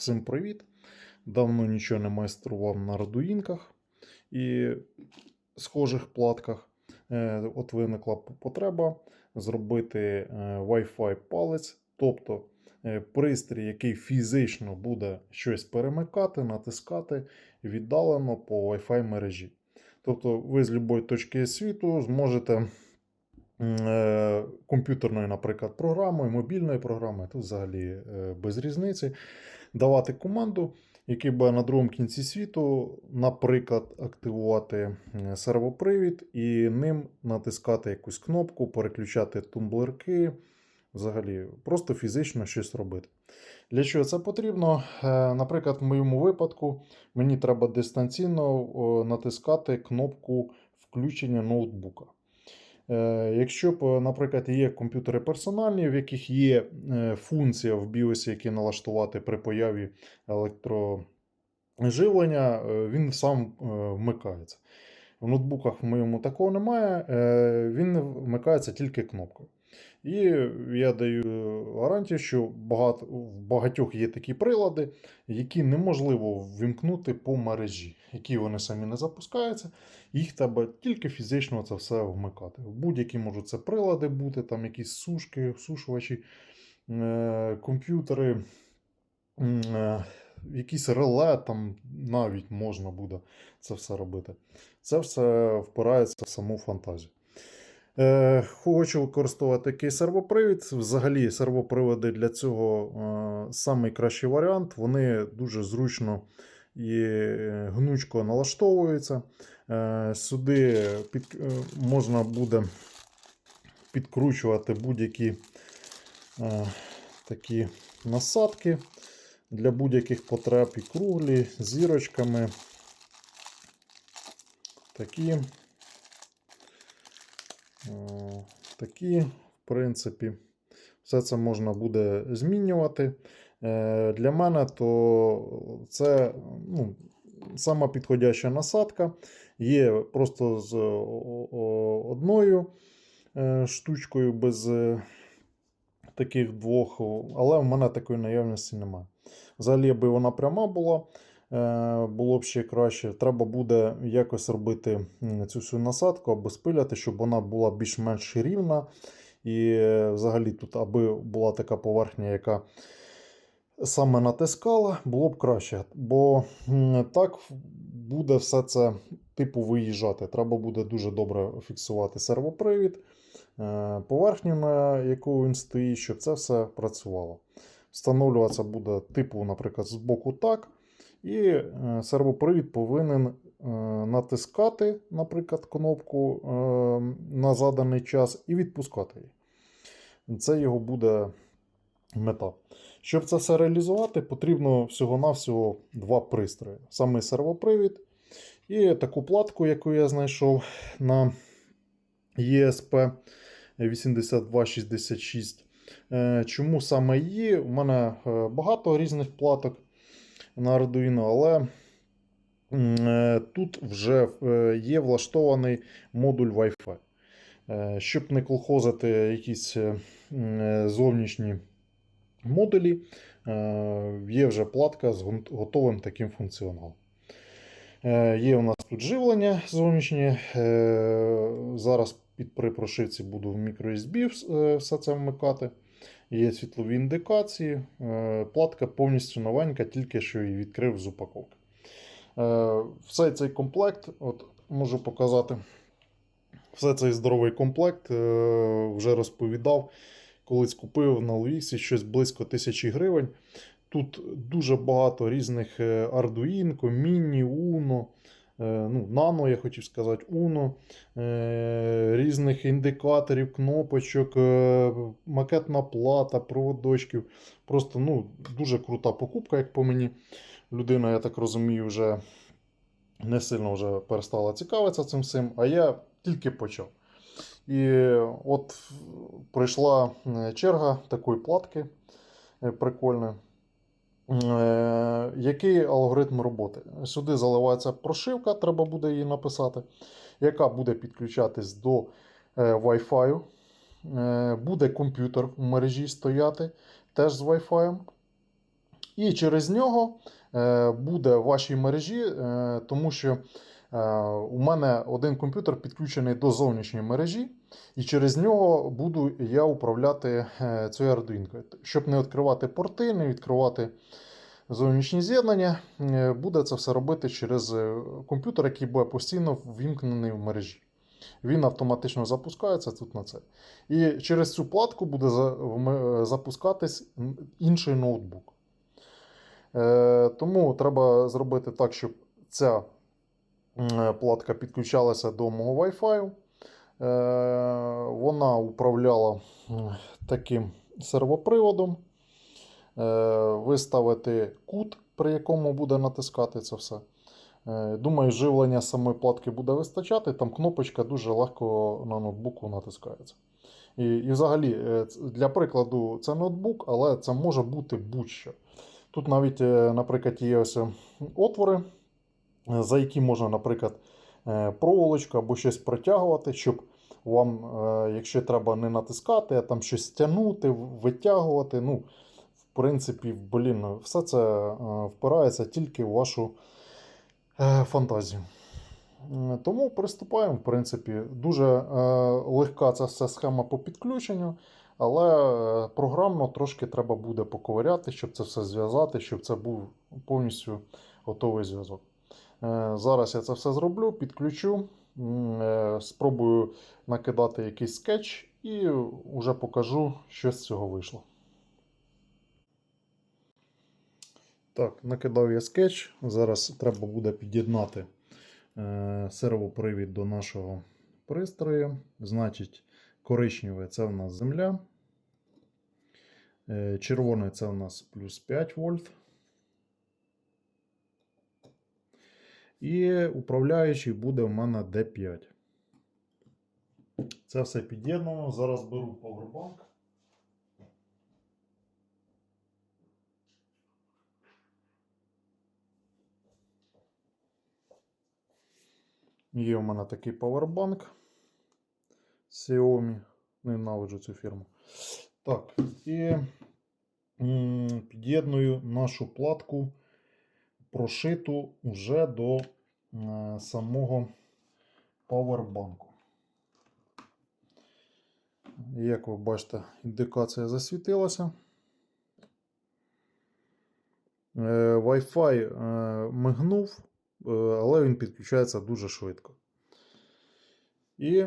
Всім привіт! Давно нічого не майстрував на радуїнках і схожих платках. Е, От виникла потреба зробити е, Wi-Fi палець, тобто е, пристрій, який фізично буде щось перемикати, натискати віддалено по Wi-Fi мережі. Тобто ви з будь-якої точки світу зможете комп'ютерною, наприклад, програмою, мобільною програмою, тут взагалі без різниці, давати команду, який буде на другому кінці світу, наприклад, активувати е, сервопривід і ним натискати якусь кнопку, переключати тумблерки, взагалі, просто фізично щось робити. Для чого це потрібно? Е, Наприклад, в моєму випадку мені треба дистанційно натискати кнопку включення ноутбука. Е, Якщо б, наприклад, є комп'ютери персональні, в яких є е, функція в BIOS, які налаштувати при появі електроживлення, е, він сам е, вмикається. В ноутбуках в моєму такого немає, е, він вмикається тільки кнопкою. І я даю гарантію, що в багатьох є такі прилади, які неможливо ввімкнути по мережі, які вони самі не запускаються, їх треба тільки фізично це все вмикати. Будь-які можуть це прилади бути, там якісь сушки, сушувачі, е, комп'ютери, е, якісь реле, там навіть можна буде це все робити. Це все впирається в саму фантазію. Е, Хочу використовувати такий сервопривід. Взагалі, сервоприводи для цього е, найкращий варіант. Вони дуже зручно і е, гнучко налаштовуються. Е, Сюди під, е, можна буде підкручувати будь-які е, такі насадки для будь-яких потреб і круглі, зірочками. Такі. О, Такі, в принципі, все це можна буде змінювати. Е, Для мене то це ну, сама підходяща насадка. Є просто з одною е, штучкою без е, таких двох, але в мене такої наявності немає. Взагалі, якби вона пряма була, е, було б ще краще. Треба буде якось робити цю всю насадку або спиляти, щоб вона була більш-менш рівна. І е, взагалі тут, аби була така поверхня, яка саме натискала, було б краще. Бо так буде все це типу виїжджати. Треба буде дуже добре фіксувати сервопривід, е, поверхню, на яку він стоїть, щоб це все працювало. Встановлюватися буде типу, наприклад, з боку так. І е, сервопривід повинен е, натискати, наприклад, кнопку е, на заданий час і відпускати її. Це його буде мета. Щоб це все реалізувати, потрібно всього-навсього два пристрої: саме сервопривід і таку платку, яку я знайшов на E ESP 8266. Е, Чому саме її? У мене багато різних платок на Arduino, але е, тут вже е, є влаштований модуль Wi-Fi. Е, Щоб не колхозити якісь зовнішні модулі, є вже платка з готовим таким функціоналом. Є у нас тут живлення зовнішнє. Зараз при прошивці буду в вс- е, все це вмикати. Є світлові індикації. Е, Платка повністю новенька, тільки що її відкрив з упаковки. Е, Все цей комплект, от можу показати. Все цей здоровий комплект е, вже розповідав. Колись купив на Луїксі щось близько тисячі гривень. Тут дуже багато різних Arduino, Mini, Uno, ну, Nano, я хотів сказати, Uno, е, різних індикаторів, кнопочок, е, макетна плата, проводочків. Просто ну, дуже крута покупка, як по мені. Людина, я так розумію, вже не сильно вже перестала цікавитися цим всім, а я тільки почав. І от прийшла е, черга такої платки е, прикольної. Е, Який алгоритм роботи? Сюди заливається прошивка, треба буде її написати, яка буде підключатись до е, Wi-Fi. Е, Буде комп'ютер в мережі стояти теж з Wi-Fi. І через нього буде в вашій мережі, тому що у мене один комп'ютер підключений до зовнішньої мережі, і через нього буду я управляти е, цією ардуїнкою. Щоб не відкривати порти, не відкривати зовнішні з'єднання, е, буде це все робити через е, комп'ютер, який буде постійно ввімкнений в мережі. Він автоматично запускається тут на це. І через цю платку буде запускатись інший ноутбук. Е, Тому треба зробити так, щоб ця платка підключалася до мого Wi-Fi. Е, Вона управляла таким сервоприводом. Е, Виставити кут, при якому буде натискати це все. Е, Думаю, живлення самої платки буде вистачати. Там кнопочка дуже легко на ноутбуку натискається. І, і взагалі, е, для прикладу, це ноутбук, але це може бути будь-що. Тут навіть, е, наприклад, є ось е, отвори, е, за які можна, наприклад, е, проволочку або щось протягувати, щоб вам, е, якщо треба не натискати, а там щось тягнути, витягувати. Ну, в принципі, блін, все це е, впирається тільки в вашу е, фантазію. Тому приступаємо, в принципі, дуже е, легка ця вся схема по підключенню, але е, програмно трошки треба буде поковиряти, щоб це все зв'язати, щоб це був повністю готовий зв'язок. Е, зараз я це все зроблю, підключу, е, спробую накидати якийсь скетч і вже покажу, що з цього вийшло. Так, накидав я скетч. Зараз треба буде під'єднати е, сервопривід до нашого пристрою. Значить, коричневе це в нас земля. Червоне це в нас плюс 5 вольт. І управляючий буде в мене D5. Це все під'єднано. Зараз беру Powerbank. Є у мене такий Powerbank Xiaomi. Ненавиджу цю фірму. Так, і під'єдную нашу платку прошиту вже до е, самого павербанку. Як ви бачите, індикація засвітилася. Е, Wi-Fi е, мигнув, але він підключається дуже швидко. І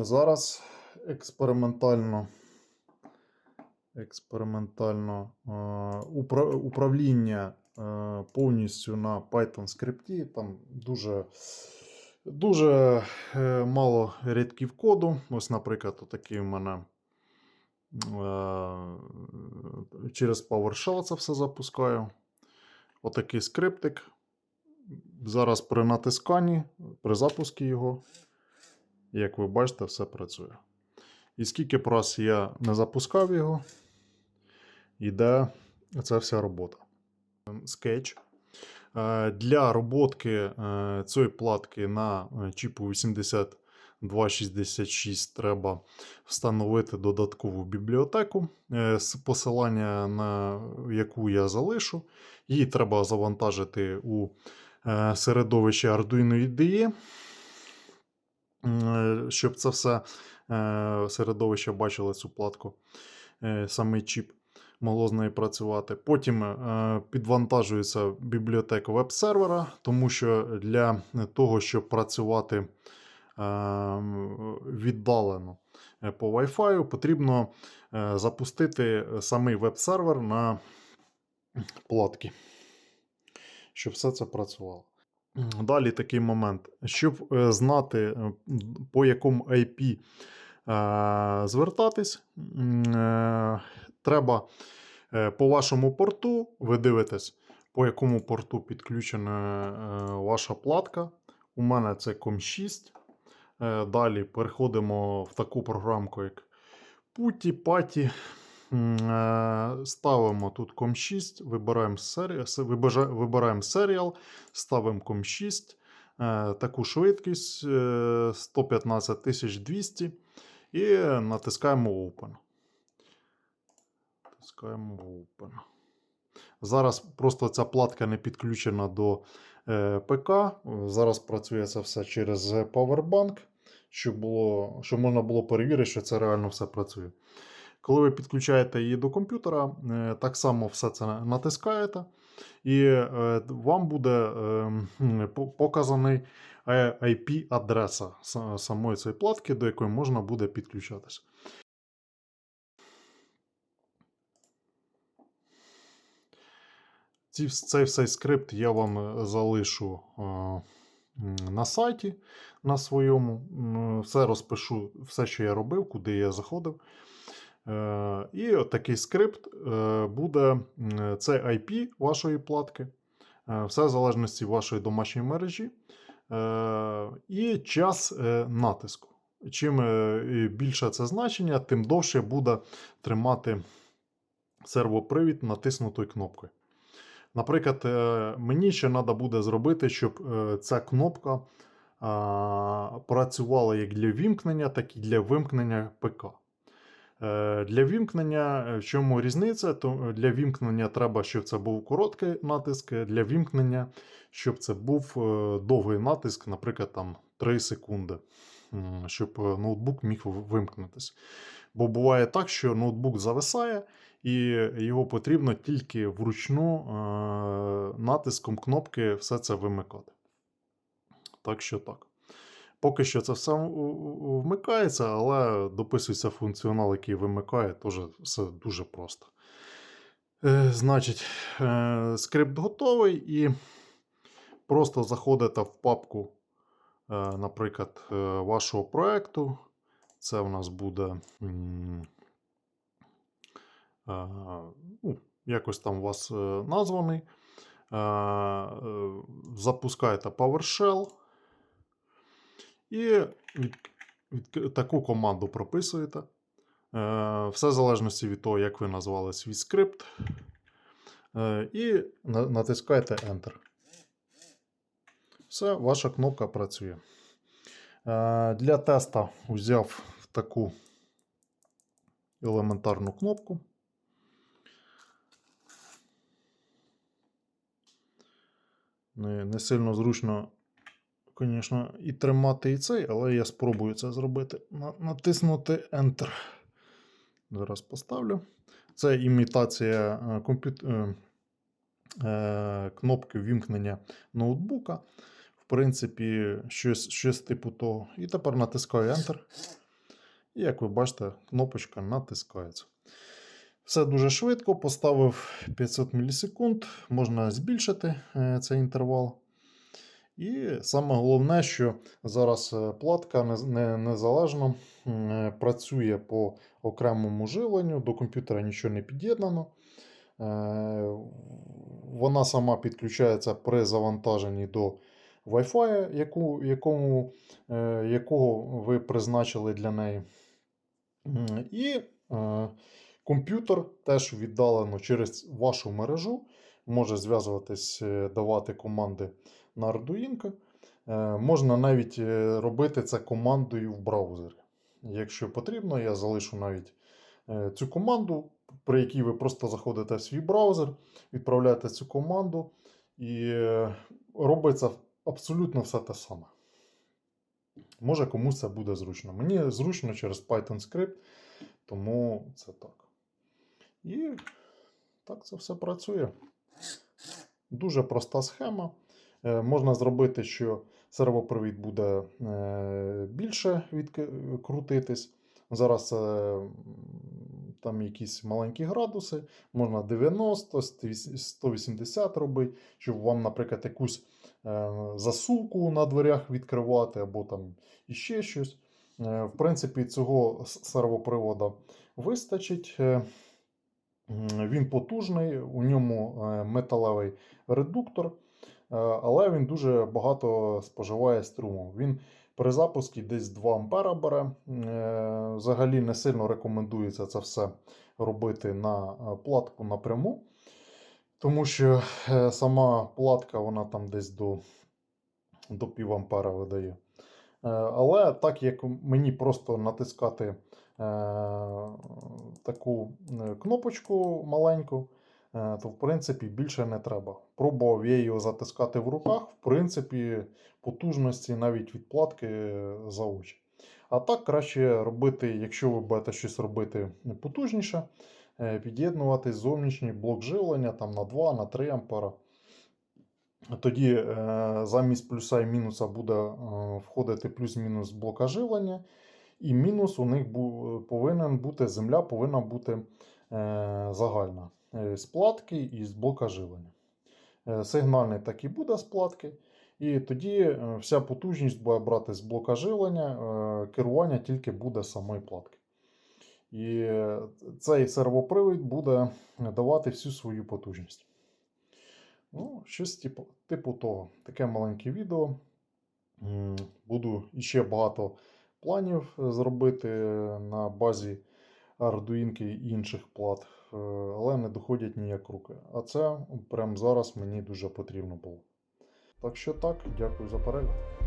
зараз експериментально експериментально управління повністю на Python скрипті. Там дуже, дуже е, мало рядків коду. Ось, наприклад, отакий у мене через PowerShell це все запускаю. Отакий скриптик. Зараз при натисканні, при запуску його, як ви бачите, все працює. І скільки б раз я не запускав його, йде ця вся робота. Скетч. Е, Для роботки е, цієї платки на е, чіпу 8266 треба встановити додаткову бібліотеку, посилання на яку я залишу. Її треба завантажити у середовище Arduino IDE, щоб це все середовище бачило цю платку, е, самий чіп могло з нею працювати. Потім е, підвантажується бібліотека веб-сервера, тому що для того, щоб працювати е, віддалено е, по Wi-Fi, потрібно запустити самий веб-сервер на платки, щоб все це працювало. Далі такий момент. Щоб знати, по якому IP звертатись, треба е, по вашому порту, ви дивитесь, по якому порту підключена е, ваша платка. У мене це COM6. Е, Далі переходимо в таку програмку, як Patty. Е, Ставимо тут COM6, вибираємо, вибираємо серіал, ставимо COM6, е, таку швидкість е, 115200 і натискаємо Open. Натискаємо Open. Зараз просто ця платка не підключена до е, ПК. Зараз працює це все через Powerbank, щоб, було, щоб можна було перевірити, що це реально все працює. Коли ви підключаєте її до комп'ютера, е, так само все це натискаєте, і е, вам буде е, показаний е, IP-адреса самої цієї платки, до якої можна буде підключатися. Ці, цей всей скрипт я вам е, залишу на сайті на своєму. Все розпишу, все, що я робив, куди я заходив. Е, І от такий скрипт е, буде це IP вашої платки, все в залежності вашої домашньої мережі і час натиску. Чим більше це значення, тим довше буде тримати сервопривід натиснутою кнопкою. Наприклад, е, мені ще треба буде зробити, щоб е, ця кнопка працювала як для вімкнення, так і для вимкнення ПК. Е, Для вімкнення, в чому різниця? То для вімкнення треба, щоб це був короткий натиск, для вімкнення, щоб це був довгий натиск, наприклад, там 3 секунди, щоб ноутбук міг вимкнутися. Бо буває так, що ноутбук зависає, і його потрібно тільки вручну е, натиском кнопки все це вимикати. Так що так. Поки що це все вмикається, але дописується функціонал, який вимикає, теж все дуже просто. Е, значить, е, скрипт готовий, і просто заходите в папку, е, наприклад, е, вашого проекту. Це у нас буде. е, ну, якось там у вас е, названий. Е, запускаєте PowerShell. І таку команду прописуєте. Все в залежності від того, як ви назвали свій скрипт. І натискаєте Enter. Все, ваша кнопка працює. Для теста взяв таку елементарну кнопку. Не, сильно зручно, звісно, і тримати і цей, але я спробую це зробити. Натиснути Enter. Зараз поставлю. Це імітація е, комп'ют... е, е, кнопки вімкнення ноутбука. Принципі, щось, щось типу того. І тепер натискаю Enter. І як ви бачите, кнопочка натискається. Все дуже швидко. Поставив 500 мілісекунд. Можна збільшити е, цей інтервал. І саме головне, що зараз е, платка не- не- незалежно е, працює по окремому живленню, до комп'ютера нічого не під'єднано. Вона сама підключається при завантаженні до Wi-Fi, яку, якому, е, якого ви призначили для неї. І е, комп'ютер теж віддалено через вашу мережу може зв'язуватись, е, давати команди на Arduino. Е, Можна навіть е, робити це командою в браузері. Якщо потрібно, я залишу навіть цю команду, при якій ви просто заходите в свій браузер, відправляєте цю команду, і робиться абсолютно все те саме. Може комусь це буде зручно. Мені зручно через Python скрипт, тому це так. І так це все працює. Дуже проста схема. Е, Можна зробити, що сервопривід буде е, більше відк- крутитись. Зараз е, там якісь маленькі градуси, можна 90, 180 робити, щоб вам, наприклад, якусь засувку на дверях відкривати, або там іще щось. Е, В принципі, цього сервопривода вистачить. Е, Він потужний, у ньому е, металевий редуктор, е, але він дуже багато споживає струму. Він при запуску десь 2 ампера бере. Е, Взагалі не сильно рекомендується це все робити на е, платку напряму, тому що е, сама платка вона там десь до, до пів ампера видає. Е, Але так як мені просто натискати е, таку е, кнопочку маленьку, е, то в принципі більше не треба. Пробував я його затискати в руках, в принципі, потужності навіть від платки за очі. А так краще робити, якщо ви будете щось робити потужніше, під'єднувати зовнішній блок живлення там, на 2 на 3 ампера. Тоді е, замість плюса і мінуса буде е, входити плюс-мінус блока живлення, і мінус у них повинен бути, земля повинна бути е, загальна е, з платки і з блока живлення. Е, Сигнальний так і буде з платки. І тоді е, вся потужність буде брати з блока живлення, е, керування тільки буде самої платки. І цей сервопривід буде давати всю свою потужність. Ну, щось типу, типу того. Таке маленьке відео. Буду іще багато планів зробити на базі Arduino і інших плат, е, але не доходять ніяк руки. А це прямо зараз мені дуже потрібно було. Так що так, дякую за перегляд.